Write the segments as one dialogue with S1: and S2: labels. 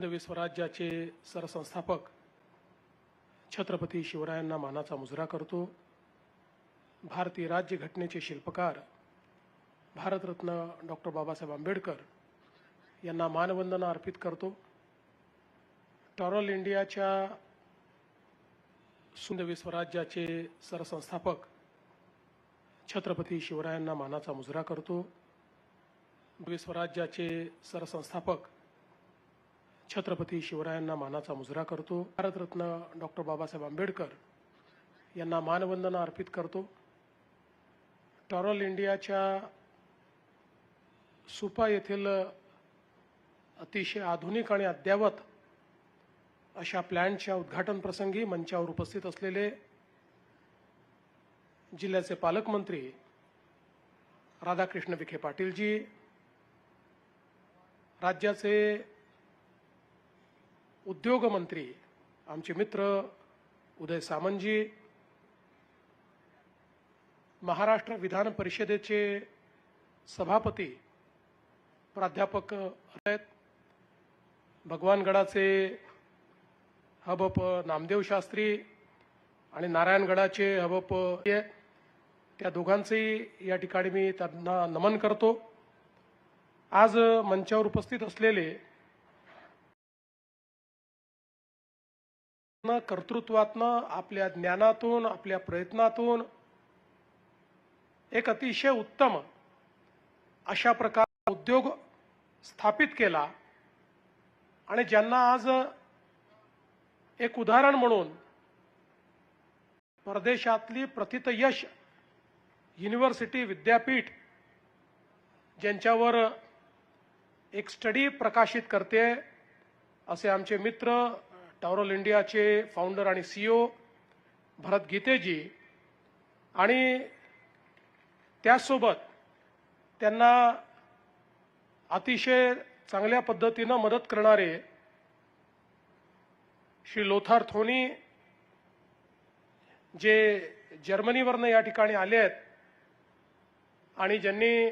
S1: हिंदवी स्वराज्याचे सरसंस्थापक छत्रपती शिवरायांना मानाचा मुजरा करतो. भारतीय राज्यघटनेचे शिल्पकार भारतरत्न डॉक्टर बाबासाहेब आंबेडकर यांना मानवंदना अर्पित करतो. टॉरल इंडियाच्या सुंदवी स्वराज्याचे सरसंस्थापक छत्रपती शिवरायांना मानाचा मुजरा करतो. स्वराज्याचे सरसंस्थापक छत्रपती शिवरायांना मानाचा मुजरा करतो. भारतरत्न डॉक्टर बाबासाहेब आंबेडकर यांना मानवंदना अर्पित करतो. टॉरल इंडियाच्या सुपा येथील अतिशय आधुनिक आणि अद्ययावत अशा प्लॅनच्या उद्घाटन प्रसंगी मंचावर उपस्थित असलेले जिल्ह्याचे पालकमंत्री राधाकृष्ण विखे पाटीलजी राज्याचे उद्योगमंत्री आमचे मित्र उदय सामंतजी महाराष्ट्र विधान परिषदेचे सभापती प्राध्यापक आहेत. भगवानगडाचे हबप नामदेव शास्त्री आणि नारायणगडाचे हबप हे त्या दोघांचेही या ठिकाणी मी त्यांना नमन करतो. आज मंचावर उपस्थित असलेले न कर्तृत्वातनं आपल्या ज्ञानातून आपल्या प्रयत्नातून. एक अतिशय उत्तम अशा प्रकार उद्योग स्थापित केला. आणि ज्यांना आज एक उदाहरण म्हणून परदेशातली प्रथित यश युनिव्हर्सिटी विद्यापीठ ज्यांच्यावर एक स्टडी प्रकाशित करते असे आमचे मित्र टॉरल इंडियाचे फाउंडर आणि सीईओ भरत गीतेजी आणि त्याचसोबत त्यांना अतिशय चांगल्या पद्धतीनं मदत करणारे श्री लोथार थोनी जे जर्मनीवरनं या ठिकाणी आले आहेत आणि ज्यांनी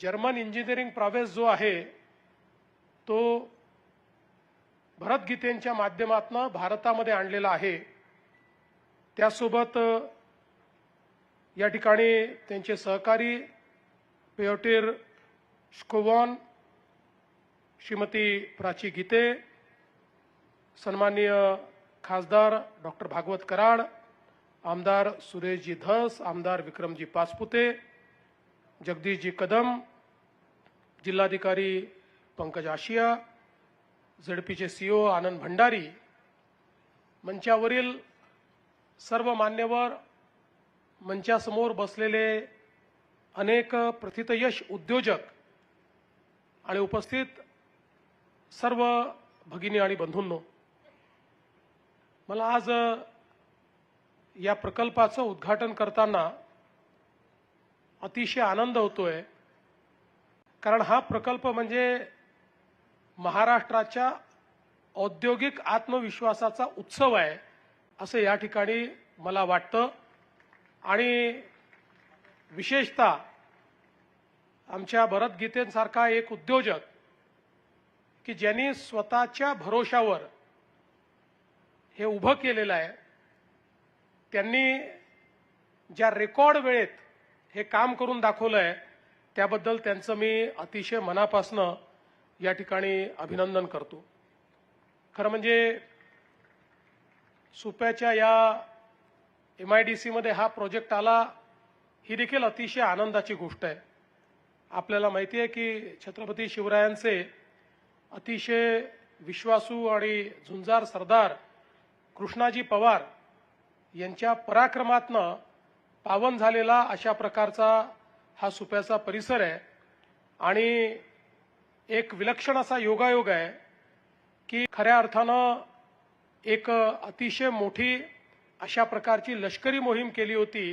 S1: जर्मन इंजिनिअरिंग प्रावेश जो आहे तो भरतगीतेंच्या माध्यमातून भारतामध्ये आणलेला आहे. त्यासोबत या ठिकाणी त्यांचे सहकारी पेयोटीर स्कोवॉन श्रीमती प्राची गीते सन्माननीय खासदार डॉक्टर भागवत कराड आमदार सुरेशजी धस आमदार विक्रमजी पासपुते जगदीशजी कदम जिल्हाधिकारी पंकज आशिया झडपीचे सीओ आनंद भंडारी मंचावरील सर्व मान्यवर मंचासमोर बसलेले अनेक प्रथितयश उद्योजक आणि उपस्थित सर्व भगिनी आणि बंधूंनो मला आज या प्रकल्पाचं उद्घाटन करताना अतिशय आनंद होतोय. कारण हा प्रकल्प म्हणजे महाराष्ट्राच्या औद्योगिक आत्मविश्वासाचा उत्सव आहे असं या ठिकाणी मला वाटतं. आणि विशेषतः आमच्या भरत गीतेंसारखा एक उद्योजक की ज्यांनी स्वतःच्या भरोशावर हे उभं केलेलं आहे त्यांनी ज्या रेकॉर्ड वेळेत हे काम करून दाखवलं आहे त्याबद्दल त्यांचं मी अतिशय मनापासनं या ठिकाणी अभिनंदन करतो. खरं म्हणजे सुप्याच्या या एम आय डी सीमध्ये हा प्रोजेक्ट आला ही देखील अतिशय आनंदाची गोष्ट आहे. आपल्याला माहिती आहे की छत्रपती शिवरायांचे अतिशय विश्वासू आणि झुंजार सरदार कृष्णाजी पवार यांच्या पराक्रमातनं पावन झालेला अशा प्रकारचा हा सुप्याचा परिसर आहे. आणि एक विलक्षण असा योगायोग आहे की खऱ्या अर्थानं एक अतिशय मोठी अशा प्रकारची लष्करी मोहीम केली होती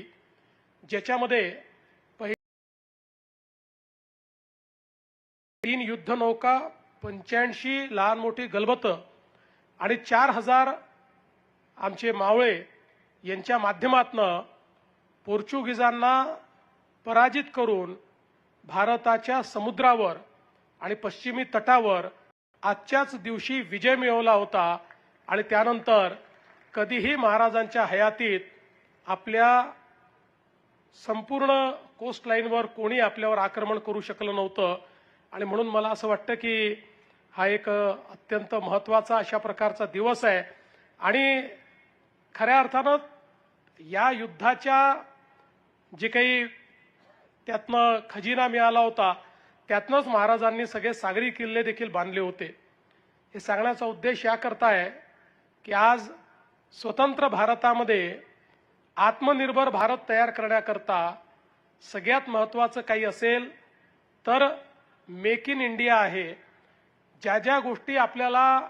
S1: ज्याच्यामध्ये पहिली तीन युद्धनौका पंच्याऐंशी लहान मोठी गलबतं आणि चार हजार आमचे मावळे यांच्या माध्यमातनं पोर्चुगीजांना पराजित करून भारताच्या समुद्रावर आणि पश्चिमी तटावर आजच्याच दिवशी विजय मिळवला होता. आणि त्यानंतर कधीही महाराजांच्या हयातीत आपल्या संपूर्ण कोस्ट लाईनवर कोणी आपल्यावर आक्रमण करू शकलं नव्हतं. आणि म्हणून मला असं वाटतं की हा एक अत्यंत महत्त्वाचा अशा प्रकारचा दिवस आहे. आणि खऱ्या अर्थानं या युद्धाच्या जे काही त्यातनं खजिना मिळाला होता त्यातनंच महाराजांनी सगळे सागरी किल्ले देखील बांधले होते. हे सांगण्याचा उद्देश याकरता आहे की आज स्वतंत्र भारतामध्ये आत्मनिर्भर भारत तयार करण्याकरता सगळ्यात महत्त्वाचं काही असेल तर मेक इन इंडिया आहे. ज्या ज्या गोष्टी आपल्याला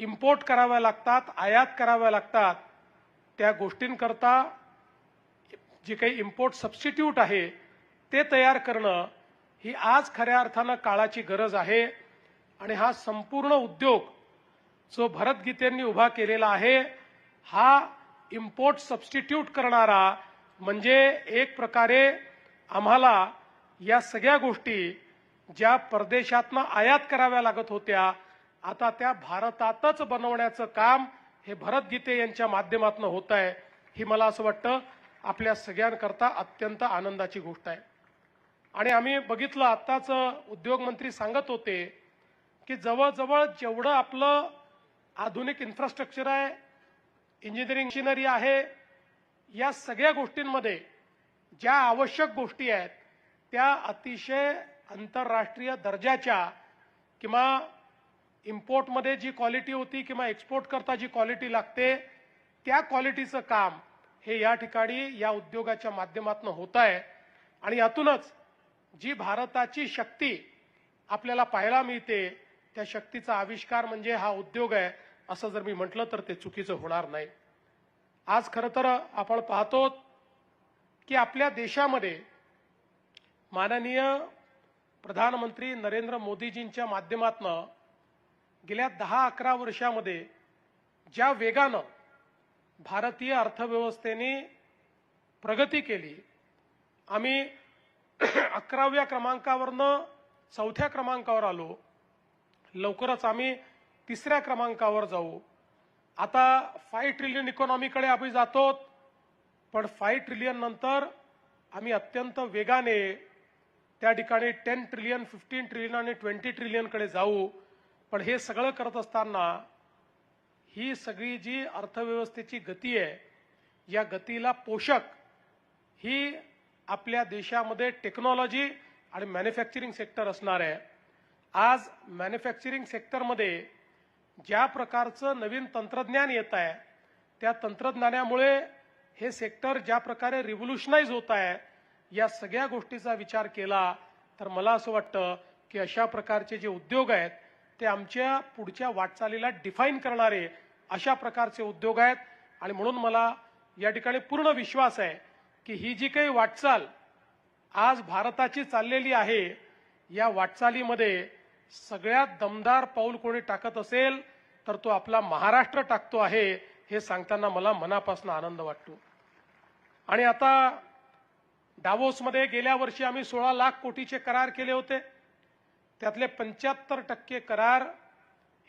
S1: इम्पोर्ट कराव्या लागतात आयात कराव्या लागतात त्या गोष्टींकरता जे काही इम्पोर्ट सबस्टिट्यूट आहे ते तयार करणं ही आज खऱ्या अर्थानं काळाची गरज आहे आणि हा संपूर्ण उद्योग जो भरतगीतेंनी उभा केलेला आहे हा इम्पोर्ट सबस्टिट्यूट करणारा म्हणजे एक प्रकारे आम्हाला या सगळ्या गोष्टी ज्या परदेशातनं आयात कराव्या लागत होत्या आता त्या भारतातच बनवण्याचं काम हे भरतगीते यांच्या माध्यमातून होत आहे. ही मला असं वाटतं आपल्या सगळ्यांकरता अत्यंत आनंदाची गोष्ट आहे. आणि आम्ही बघितलं आत्ताच उद्योगमंत्री सांगत होते की जवळजवळ जेवढं आपलं आधुनिक इन्फ्रास्ट्रक्चर आहे इंजिनिअरिंग मशिनरी आहे या सगळ्या गोष्टींमध्ये ज्या आवश्यक गोष्टी आहेत त्या अतिशय आंतरराष्ट्रीय दर्जाच्या किंवा इम्पोर्टमध्ये जी क्वालिटी होती किंवा एक्सपोर्ट करता जी क्वालिटी लागते त्या क्वालिटीचं काम हे या ठिकाणी या उद्योगाच्या माध्यमातून होत आहे. आणि यातूनच जी भारताची शक्ती आपल्याला पाहायला मिळते त्या शक्तीचा आविष्कार म्हणजे हा उद्योग आहे असं जर मी म्हटलं तर ते चुकीचं होणार नाही. आज खरं तर आपण पाहतो की आपल्या देशामध्ये माननीय प्रधानमंत्री नरेंद्र मोदीजींच्या माध्यमातनं गेल्या दहा अकरा वर्षामध्ये ज्या वेगानं भारतीय अर्थव्यवस्थेने प्रगती केली आम्ही अकराव्या क्रमांकावरनं चौथ्या क्रमांकावर आलो. लवकरच आम्ही तिसऱ्या क्रमांकावर जाऊ. आता फाय ट्रिलियन इकॉनॉमीकडे आम्ही जातो पण फाय ट्रिलियन नंतर आम्ही अत्यंत वेगाने त्या ठिकाणी टेन ट्रिलियन फिफ्टीन ट्रिलियन आणि ट्वेंटी ट्रिलियनकडे जाऊ. पण हे सगळं करत असताना ही सगळी जी अर्थव्यवस्थेची गती आहे या गतीला पोषक ही आपल्या देशामध्ये टेक्नॉलॉजी आणि मॅन्युफॅक्चरिंग सेक्टर असणार आहे. आज मॅन्युफॅक्चरिंग सेक्टरमध्ये ज्या प्रकारचं नवीन तंत्रज्ञान येत आहे त्या तंत्रज्ञानामुळे हे सेक्टर ज्या प्रकारे रिव्होल्युशनाईज होत आहे या सगळ्या गोष्टीचा विचार केला तर मला असं वाटतं की अशा प्रकारचे जे उद्योग आहेत ते आमच्या पुढच्या वाटचालीला डिफाईन करणारे अशा प्रकारचे उद्योग आहेत. आणि म्हणून मला या ठिकाणी पूर्ण विश्वास आहे की ही जी काही वाटचाल आज भारताची चाललेली आहे या वाटचालीमध्ये सगळ्यात दमदार पाऊल कोणी टाकत असेल तर तो आपला महाराष्ट्र टाकतो आहे हे सांगताना मला मनापासून आनंद वाटतो. आणि आता डावोसमध्ये गेल्या वर्षी आम्ही सोळा लाख कोटीचे करार केले होते. त्यातले पंच्याहत्तर टक्के करार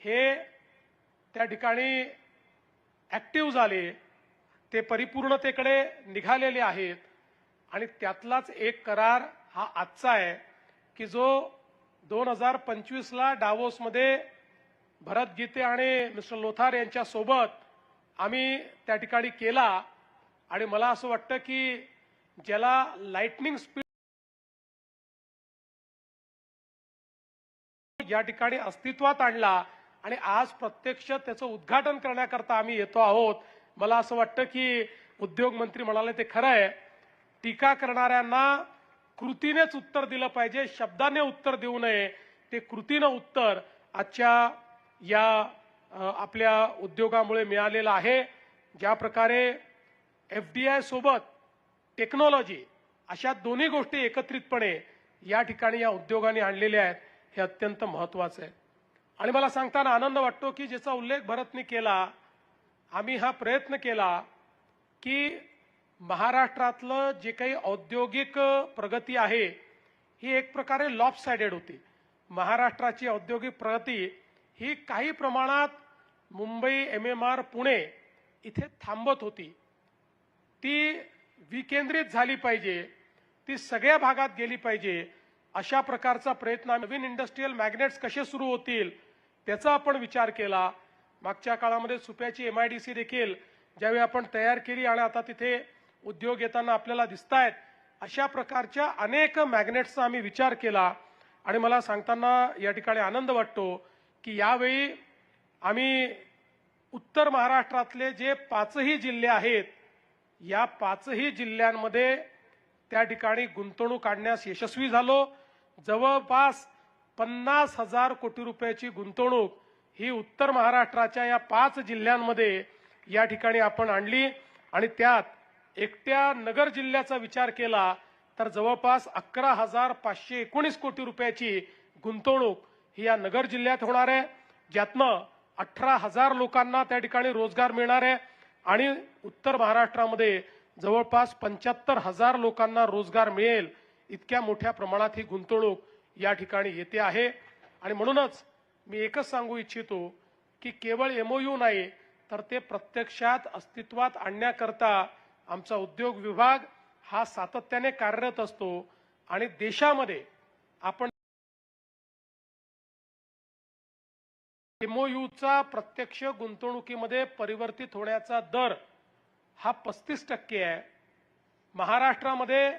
S1: हे त्या ठिकाणी ऍक्टिव्ह झाले. ते परिपूर्णतेकडे निघालेले आहेत. आणि त्यातलाच एक करार हा आजचा आहे की जो दोन हजार पंचवीसला डावोसमध्ये भरत गीते आणि मिस्टर लोथार यांच्यासोबत आम्ही त्या ठिकाणी केला. आणि मला असं वाटतं की ज्याला लाइटनिंग स्पीड या ठिकाणी अस्तित्वात आणला आणि आज प्रत्यक्ष त्याचं उद्घाटन करण्याकरता आम्ही येतो आहोत मला असं वाटतं की उद्योग मंत्री म्हणाले ते खरं आहे. टीका करणाऱ्यांना कृतीनेच उत्तर दिलं पाहिजे शब्दाने उत्तर देऊ नये. ते कृतीनं उत्तर आजच्या या आपल्या उद्योगामुळे मिळालेलं आहे. ज्या प्रकारे एफ डी आय सोबत टेक्नॉलॉजी अशा दोन्ही गोष्टी एकत्रितपणे या ठिकाणी या उद्योगाने आणलेल्या आहेत हे अत्यंत महत्वाचं आहे. आणि मला सांगताना आनंद वाटतो की ज्याचा उल्लेख भरतने केला आम्ही हा प्रयत्न केला की महाराष्ट्रातलं जे काही औद्योगिक प्रगती आहे ही एक प्रकारे लॉप सायडेड होती. महाराष्ट्राची औद्योगिक प्रगती ही काही प्रमाणात Mumbai M M R Pune इथे थांबत होती. ती विकेंद्रित झाली पाहिजे ती सगळ्या भागात गेली पाहिजे. अशा प्रकारचा प्रयत्न नवीन इंडस्ट्रीयल मॅग्नेट्स कसे सुरू होतील त्याचा आपण विचार केला. मागच्या काळामध्ये सुप्याची एम आय डी सी देखील ज्यावेळी आपण तयार केली आणि आता तिथे उद्योग येताना आपल्याला दिसत आहेत अशा प्रकारच्या अनेक मॅग्नेट्सचा आम्ही विचार केला. आणि मला सांगताना या ठिकाणी आनंद वाटतो की यावेळी आम्ही उत्तर महाराष्ट्रातले जे पाचही जिल्हे आहेत या पाचही जिल्ह्यांमध्ये त्या ठिकाणी गुंतवणूक आणण्यास यशस्वी झालो. जवळपास पन्नास हजार कोटी रुपयाची गुंतवणूक ही उत्तर महाराष्ट्राच्या या पाच जिल्ह्यांमध्ये या ठिकाणी आपण आणली आणि त्यात एकट्या नगर जिल्ह्याचा विचार केला तर जवळपास अकरा हजार पाचशे एकोणीस कोटी रुपयाची गुंतवणूक ही या नगर जिल्ह्यात होणार आहे ज्यातनं अठरा हजार लोकांना त्या ठिकाणी रोजगार मिळणार आहे आणि उत्तर महाराष्ट्रामध्ये जवळपास पंच्याहत्तर हजार लोकांना रोजगार मिळेल. इतक्या मोठ्या प्रमाणात ही गुंतवणूक या ठिकाणी येते आहे. आणि म्हणूनच मी एकच सांगू इच्छितो की केवळ एमओयू नाही तर ते प्रत्यक्षात अस्तित्वात आणण्याकरता आमचा उद्योग विभाग हा सातत्याने कार्यरत असतो आणि देशामध्ये आपण एमओयूचा प्रत्यक्ष गुंतवणुकीमध्ये परिवर्तित होण्याचा दर हा पस्तीस टक्के आहे. महाराष्ट्रामध्ये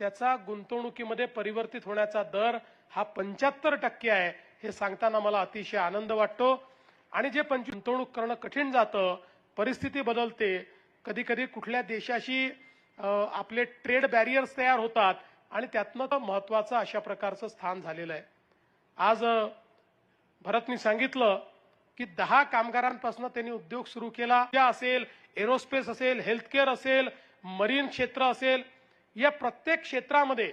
S1: त्याचा गुंतवणुकीमध्ये परिवर्तित होण्याचा दर हा पंच्याहत्तर टक्के आहे. हे सांगताना मला अतिशय आनंद वाटतो. आणि जे पंच गुंतवणूक करणं कठीण जातं परिस्थिती बदलते कधी कधी कुठल्या देशाशी आपले ट्रेड बॅरियर्स तयार होतात आणि त्यातनं महत्वाचं अशा प्रकारचं स्थान झालेलं आहे. आज भरतनी सांगितलं की दहा कामगारांपासून त्यांनी उद्योग सुरू केला. असेल एरोस्पेस असेल हेल्थकेअर असेल मरीन क्षेत्र असेल या प्रत्येक क्षेत्रामध्ये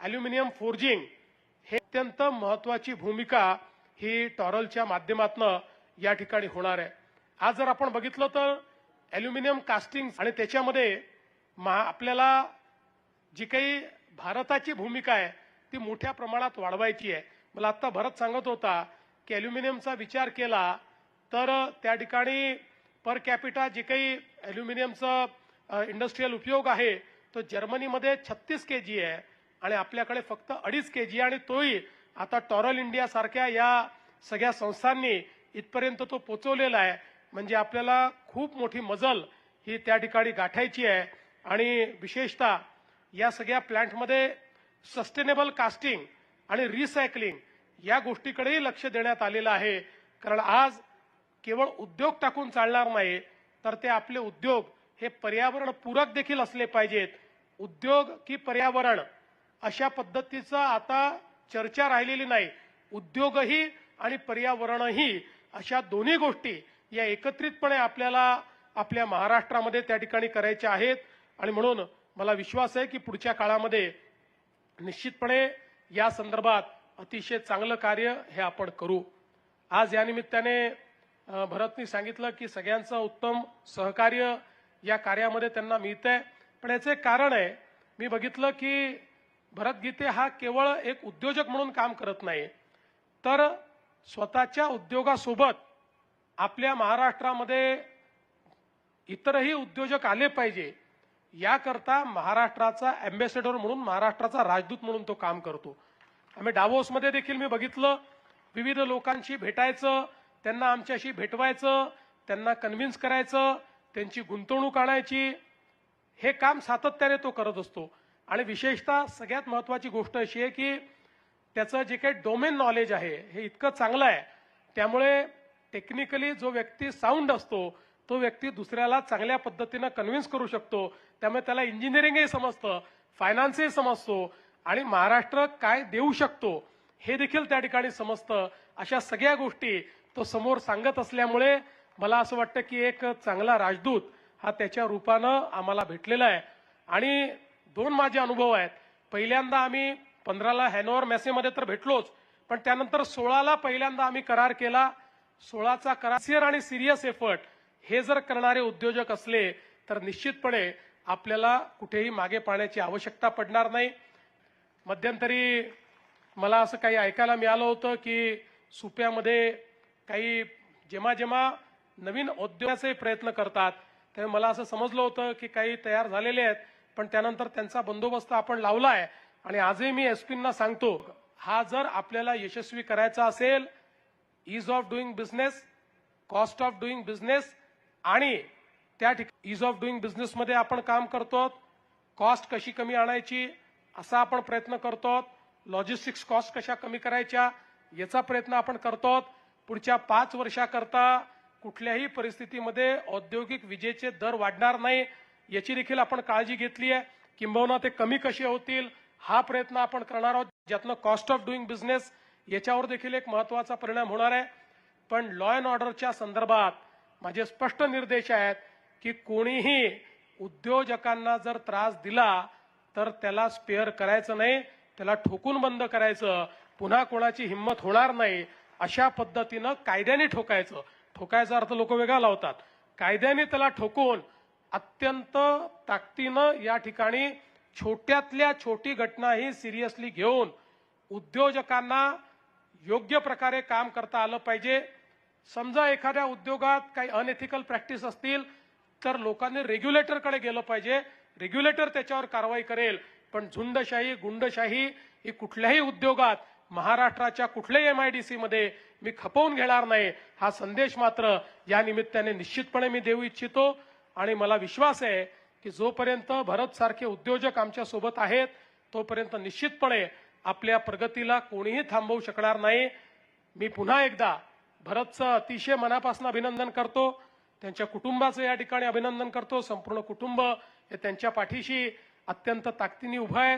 S1: ॲल्युमिनियम फोर्जिंग हे अत्यंत महत्वाची भूमिका ही टॉरलच्या माध्यमातून या ठिकाणी होणार आहे. आज जर आपण बघितलं तर ॲल्युमिनियम कास्टिंग आणि त्याच्यामध्ये महा आपल्याला जी काही भारताची भूमिका आहे ती मोठ्या प्रमाणात वाढवायची आहे. मला आता भरत सांगत होता की ॲल्युमिनियमचा विचार केला तर त्या ठिकाणी पर कॅपिटा जे काही अल्युमिनियमचा इंडस्ट्रीयल उपयोग आहे तो जर्मनीमध्ये छत्तीस के जी आहे. आणि आपल्याकडे फक्त अडीच के जी आणि तोही आता टॉरल इंडिया सारख्या या सगळ्या संस्थांनी इथपर्यंत तो पोचवलेला आहे. म्हणजे आपल्याला खूप मोठी मजल ही त्या ठिकाणी गाठायची आहे. आणि विशेषतः या सगळ्या प्लांटमध्ये सस्टेनेबल कास्टिंग आणि रिसायकलिंग या गोष्टीकडेही लक्ष देण्यात आलेलं आहे. कारण आज केवळ उद्योग टाकून चालणार नाही तर ते आपले उद्योग हे पर्यावरण पूरक देखील असले पाहिजेत. उद्योग की पर्यावरण अशा पद्धतीचं आता चर्चा राहिलेली नाही. उद्योगही आणि पर्यावरणही अशा दोन्ही गोष्टी या एकत्रितपणे आपल्याला आपल्या महाराष्ट्रामध्ये त्या ठिकाणी करायच्या आहेत. आणि म्हणून मला विश्वास आहे की पुढच्या काळामध्ये निश्चितपणे या संदर्भात अतिशय चांगलं कार्य हे आपण करू. आज या निमित्ताने भरतनी सांगितलं की सगळ्यांचं उत्तम सहकार्य या कार्यामध्ये त्यांना मिळतंय. आहे पण याचं एक कारण आहे. मी बघितलं की भरत गीते हा केवळ एक उद्योजक म्हणून काम करत नाही तर स्वतःच्या उद्योगासोबत आपल्या महाराष्ट्रामध्ये इतरही उद्योजक आले पाहिजे याकरता महाराष्ट्राचा अँबॅसेडर म्हणून महाराष्ट्राचा राजदूत म्हणून तो काम करतो. आम्ही डावोसमध्ये देखील मी बघितलं विविध लोकांशी भेटायचं त्यांना आमच्याशी भेटवायचं त्यांना कन्व्हिन्स करायचं त्यांची गुंतवणूक आणायची हे काम सातत्याने तो करत असतो. आणि विशेषतः सगळ्यात महत्वाची गोष्ट अशी आहे की त्याचं जे काही डोमेन नॉलेज आहे हे इतकं चांगलं आहे. त्यामुळे टेक्निकली जो व्यक्ती साऊंड असतो तो व्यक्ती दुसऱ्याला चांगल्या पद्धतीनं कन्व्हिन्स करू शकतो. त्यामुळे त्याला इंजिनिअरिंगही समजतं फायनान्सही समजतो आणि महाराष्ट्र काय देऊ शकतो हे देखील त्या ठिकाणी समजतं. अशा सगळ्या गोष्टी तो समोर सांगत असल्यामुळे मला असं वाटतं की एक चांगला राजदूत हा त्याच्या रूपानं आम्हाला भेटलेला आहे. आणि दोन माझे अनुभव आहेत. पहिल्यांदा आम्ही पंधराला हॅनोवर मेसेमध्ये तर भेटलोच पण त्यानंतर सोळाला पहिल्यांदा आम्ही करार केला. सोळाचा करार सिअर आणि सिरियस एफर्ट हे जर करणारे उद्योजक असले तर निश्चितपणे आपल्याला कुठेही मागे पाहण्याची आवश्यकता पडणार नाही. मध्यंतरी मला असं काही ऐकायला मिळालं होतं की सुप्यामध्ये काही जेव्हा जेव्हा नवीन उद्योगाचे प्रयत्न करतात तेव्हा मला असं समजलं होतं की काही तयार झालेले आहेत. पण त्यानंतर त्यांचा बंदोबस्त आपण लावलाय. आणि आजही मी एसपींना सांगतो हा जर आपल्याला यशस्वी करायचा असेल ease of doing business cost of doing business आणि त्या ठिकाणी इज ऑफ डुईंग बिझनेसमध्ये आपण काम करतो कॉस्ट कशी कमी आणायची असा आपण प्रयत्न करतो लॉजिस्टिक्स कॉस्ट कशा कमी करायच्या याचा प्रयत्न आपण करतो पुढच्या पाच वर्षाकरता कुठल्याही परिस्थितीमध्ये औद्योगिक विजेचे दर वाढणार नाही. याची देखील आपण काळजी घेतली आहे. किंबहुना ते कमी कसे होतील हा प्रयत्न आपण करणार आहोत. ज्यातनं कॉस्ट ऑफ डुईंग बिझनेस याच्यावर देखील एक महत्त्वाचा परिणाम होणार आहे. पण लॉ अँड ऑर्डरच्या संदर्भात माझे स्पष्ट निर्देश आहेत की कोणीही उद्योजकांना जर त्रास दिला तर त्याला स्पेअर करायचं नाही त्याला ठोकून बंद करायचं पुन्हा कोणाची हिंमत होणार नाही अशा पद्धतीनं कायद्याने ठोकायचं. ठोकायचा अर्थ लोक वेगळा लावतात. कायद्याने त्याला ठोकून अत्यंत ताकदीनं या ठिकाणी छोट्यातल्या छोटी घटना ही सिरियसली घेऊन उद्योजकांना योग्य प्रकारे काम करता आलं पाहिजे. समजा एखाद्या उद्योगात काही अनएथिकल प्रॅक्टिस असतील तर लोकांनी रेग्युलेटरकडे गेलं पाहिजे. रेग्युलेटर त्याच्यावर कारवाई करेल. पण झुंडशाही गुंडशाही ही कुठल्याही उद्योगात महाराष्ट्राच्या कुठल्याही एमआयडीसी मध्ये मी खपवून घेणार नाही. हा संदेश मात्र या निमित्ताने निश्चितपणे मी देऊ इच्छितो. आणि मला विश्वास आहे की जोपर्यंत भरत सारखे उद्योजक आमच्यासोबत आहेत तोपर्यंत निश्चितपणे आपल्या प्रगतीला कोणीही थांबवू शकणार नाही. मी पुन्हा एकदा भरतचं अतिशय मनापासून अभिनंदन करतो. त्यांच्या कुटुंबाचं या ठिकाणी अभिनंदन करतो. संपूर्ण कुटुंब हे त्यांच्या पाठीशी अत्यंत ताकदीने उभं आहे.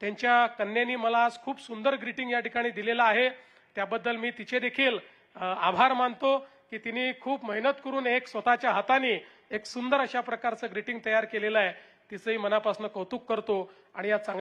S1: त्यांच्या कन्येनी मला आज खूप सुंदर ग्रीटिंग या ठिकाणी दिलेलं आहे. त्याबद्दल मी तिचे देखील आभार मानतो. की तिने खूप मेहनत करून एक स्वतःच्या हाताने एक सुंदर अशा प्रकारचं ग्रीटिंग तयार केलेलं आहे. तिचंही मनापासून कौतुक करतो आणि या चांगल्या